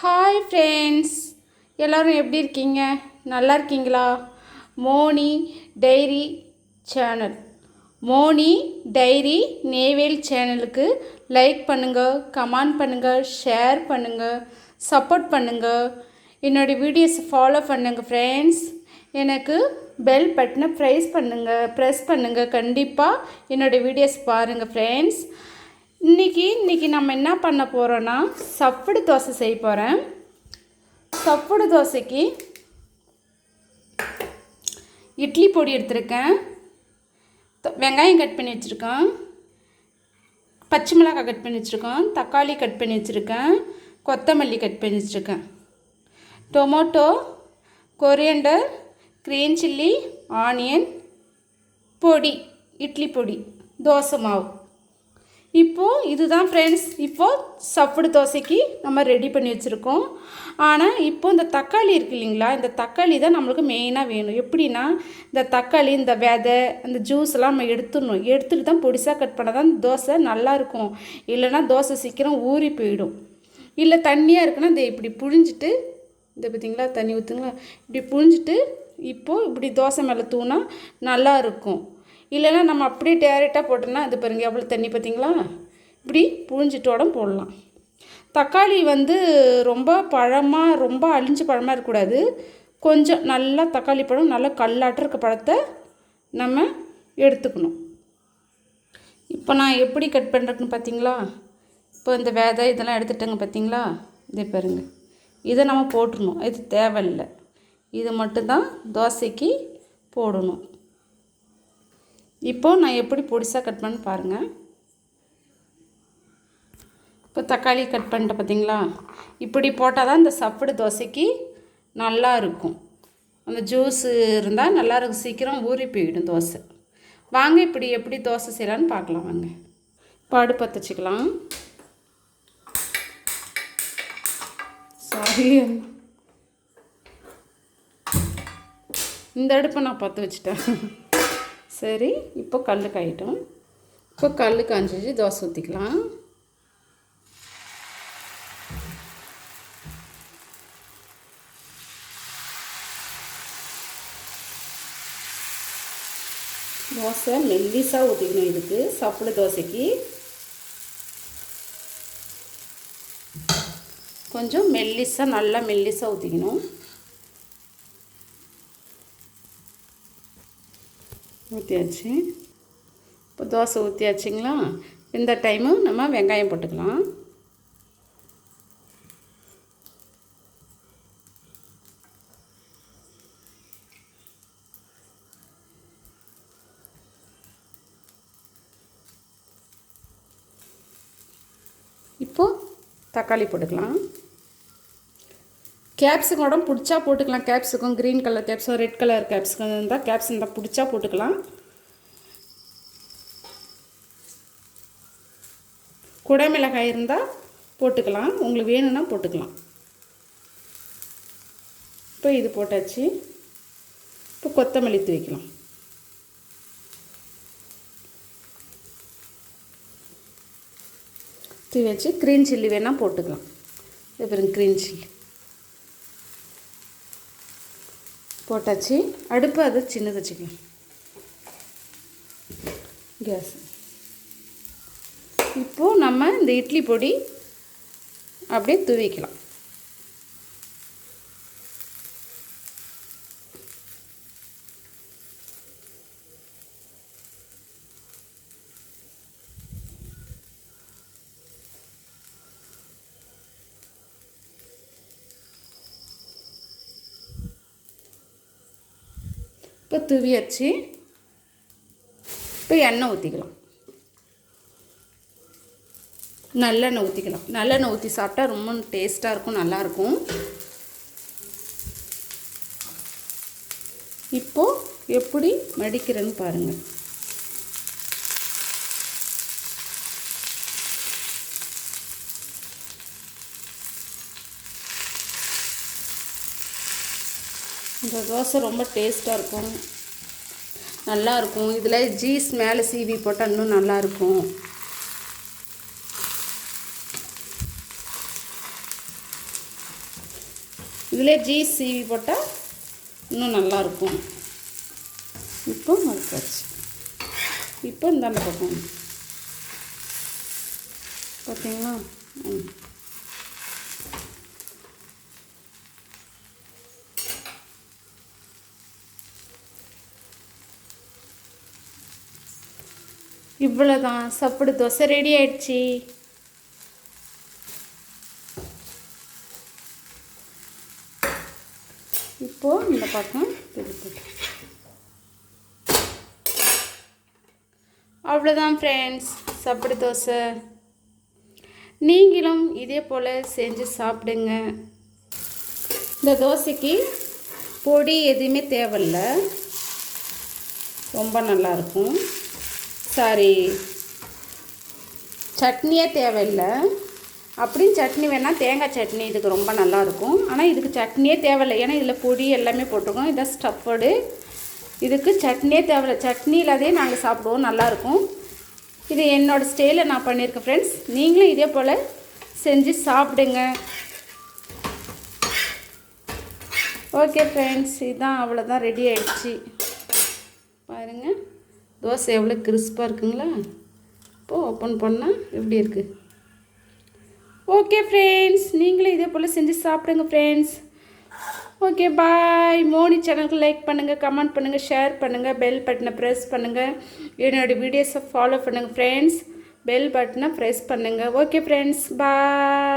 Hi friends எல்லோரும் எப்படி இருக்கீங்க? நல்லா இருக்கீங்களா? Moni diary channel. Moni diary நேவேல் சேனலுக்கு லைக் பண்ணுங்கள் கமெண்ட் பண்ணுங்கள் ஷேர் பண்ணுங்கள் சப்போர்ட் பண்ணுங்கள் என்னோடய வீடியோஸை ஃபாலோ பண்ணுங்கள் ஃப்ரெண்ட்ஸ் எனக்கு பெல் பட்டனை ப்ரைஸ் பண்ணுங்கள் ப்ரெஸ் பண்ணுங்கள் கண்டிப்பாக என்னோடய வீடியோஸ் பாருங்கள் ஃப்ரெண்ட்ஸ் இன்றைக்கி இன்றைக்கி நம்ம என்ன பண்ண போகிறோன்னா சப்புடு தோசை செய்ய போகிறேன் சப்புடு தோசைக்கு இட்லி பொடி எடுத்திருக்கேன். வெங்காயம் கட் பண்ணி வச்சுருக்கேன் பச்சை மிளகாய் கட் பண்ணி வச்சுருக்கேன் தக்காளி கட் பண்ணி வச்சுருக்கேன். கொத்தமல்லி கட் பண்ணி வச்சுருக்கேன். Tomato coriander green chilli onion பொடி இட்லி பொடி தோசை மாவு. இப்போது இதுதான் ஃப்ரெண்ட்ஸ் இப்போது சப்புடு தோசைக்கு நம்ம ரெடி பண்ணி வச்சுருக்கோம். ஆனால் இப்போ இந்த தக்காளி இருக்கு இல்லைங்களா? இந்த தக்காளி தான் நம்மளுக்கு மெயினாக வேணும். எப்படின்னா இந்த தக்காளி இந்த விதை அந்த ஜூஸ்லாம் நம்ம எடுத்துடணும். எடுத்துகிட்டு தான் பொடிசாக கட் பண்ணால் தான் தோசை நல்லாயிருக்கும் இல்லைனா இல்லைன்னா தோசை சீக்கிரம் ஊறி போயிடும். இல்லை தண்ணியாக இருக்குன்னா இந்த இப்படி புழிஞ்சிட்டு இந்த பார்த்தீங்களா தண்ணி ஊற்றுங்களா இப்படி புழிஞ்சிட்டு இப்போது இப்படி தோசை மேலே தூணா நல்லாயிருக்கும் இல்லைன்னா நம்ம அப்படியே டேரெக்டாக போட்டோம்னா இது பாருங்கள் எவ்வளோ தண்ணி பார்த்தீங்களா? இப்படி புழிஞ்சிட்டோட போடலாம். தக்காளி வந்து ரொம்ப பழமாக ரொம்ப அழிஞ்ச பழமாக இருக்கக்கூடாது. கொஞ்சம் நல்லா தக்காளி பழம் நல்லா கல்லாட்டம் இருக்க பழத்தை நம்ம எடுத்துக்கணும். இப்போ நான் எப்படி கட் பண்ணுறேன்னு பார்த்தீங்களா? இப்போ இந்த விதை இதெல்லாம் எடுத்துட்டேங்க பார்த்தீங்களா? இதே பாருங்கள் இதை நம்ம போட்டுடணும். இது தேவையில்லை. இது மட்டும்தான் தோசைக்கு போடணும். இப்போது நான் எப்படி பொடிசாக கட் பண்ண பாருங்கள் இப்போ தக்காளி கட் பண்ணிட்டேன் பார்த்தீங்களா? இப்படி போட்டால் தான் இந்த சப்புடு தோசைக்கு நல்லா இருக்கும். அந்த ஜூஸு இருந்தால் நல்லா இருக்கும். சீக்கிரம் ஊறி போயிடும் தோசை. வாங்க இப்படி எப்படி தோசை செய்யலான்னு பார்க்கலாம். வாங்க. இப்போ அடுப்பு வச்சுக்கலாம். சாரி இந்த அடுப்பை நான் பற்ற வச்சுட்டேன். சரி இப்போ கல் காயிட்டோம். இப்போ கல் காஞ்சிச்சு தோசை ஊற்றிக்கலாம் தோசை மெல்லிசாக ஊற்றிக்கணும் இதுக்கு சப்புளை தோசைக்கு. கொஞ்சம் மெல்லிசாக நல்லா மெல்லிசாக ஊற்றிக்கணும் ஊற்றியாச்சு இப்போ தோசை ஊற்றியாச்சுங்களா இந்த டைமு நம்ம வெங்காயம் போட்டுக்கலாம். இப்போது தக்காளி போட்டுக்கலாம். கேப்சிகம் பிடிச்சா போட்டுக்கலாம். Capsicum green colour capsicum red colour capsicum இருந்தால் கேப்சிகம் இருந்தால் பிடிச்சா போட்டுக்கலாம். குடைமிளகாய் இருந்தால் போட்டுக்கலாம். உங்களுக்கு வேணும்னா போட்டுக்கலாம். இப்போ இது போட்டாச்சு. இப்போ கொத்தமல்லி தூவிக்கலாம். தூவி வச்சு க்ரீன் சில்லி வேணால் போட்டுக்கலாம். அப்புறம் க்ரீன் சில்லி போட்டாச்சு. அடுப்பு அது சின்னது வச்சுக்கலாம். கேஸ் இப்போது நம்ம இந்த இட்லி பொடி அப்படியே தூவிக்கலாம். இப்போ துவியாச்சு இப்போ எண்ணெய் ஊற்றிக்கலாம் நல்லெண்ணெய் ஊற்றிக்கலாம் நல்லெண்ணெய் ஊற்றி சாப்பிட்டா ரொம்ப டேஸ்ட்டாக இருக்கும் நல்லாயிருக்கும் இப்போது எப்படி மடிக்கிறேன்னு பாருங்கள் இந்த தோசை ரொம்ப டேஸ்ட்டாக இருக்கும். நல்லாயிருக்கும். இதில் ஜீஸ் மேலே சீவி போட்டால் இன்னும் நல்லாயிருக்கும். இதில் ஜீஸ் சீவி போட்டால் இன்னும் நல்லாயிருக்கும். இப்போ மறுக்காச்சு. இப்போ இந்தாண்ட பக்கம். பார்த்தீங்களா? ம். இவ்வளோதான் சப்புடு தோசை ரெடி ஆயிடுச்சு. இப்போது இந்த பக்கம் திருப்பி. அவ்வளோதான் ஃப்ரெண்ட்ஸ் சப்படு தோசை. நீங்களும் இதே போல் செஞ்சு சாப்பிடுங்க. இந்த தோசைக்கு பொடி எதுவுமே தேவையில்லை. ரொம்ப நல்லாயிருக்கும் சாரி சட்னியே தேவையில்லை. அப்படியும் சட்னி வேணால் தேங்காய் சட்னி இதுக்கு ரொம்ப நல்லாயிருக்கும். ஆனால் இதுக்கு சட்னியே தேவையில்லை. ஏன்னா இதில் பொடி எல்லாமே போட்டிருக்கோம். இதான் ஸ்டஃபடு இதுக்கு சட்னியே தேவையில்லை. சட்னி இல்லாதே நாங்கள் சாப்பிடுவோம். நல்லாயிருக்கும். இது என்னோடய ஸ்டைலில் நான் பண்ணியிருக்கேன் ஃப்ரெண்ட்ஸ் நீங்களும் இதே போல் செஞ்சு சாப்பிடுங்க. ஓகே ஃப்ரெண்ட்ஸ் இதுதான் அவ்வளோதான் ரெடி ஆயிடுச்சு. பாருங்கள் தோசை எவ்வளோ கிறிஸ்பாக இருக்குங்களா? இப்போது ஓப்பன் பண்ணால் எப்படி இருக்குது ஓகே ஃப்ரெண்ட்ஸ் நீங்களும் இதே போல் செஞ்சு சாப்பிடுங்க ஃப்ரெண்ட்ஸ் ஓகே பாய் மோனி சேனலுக்கு லைக் பண்ணுங்கள் கமெண்ட் பண்ணுங்கள் ஷேர் பண்ணுங்கள் பெல் பட்டனை ப்ரெஸ் பண்ணுங்கள் என்னோடய வீடியோஸை ஃபாலோ பண்ணுங்கள் ஃப்ரெண்ட்ஸ் பெல் பட்டனை ப்ரெஸ் பண்ணுங்கள் ஓகே ஃப்ரெண்ட்ஸ் பாய்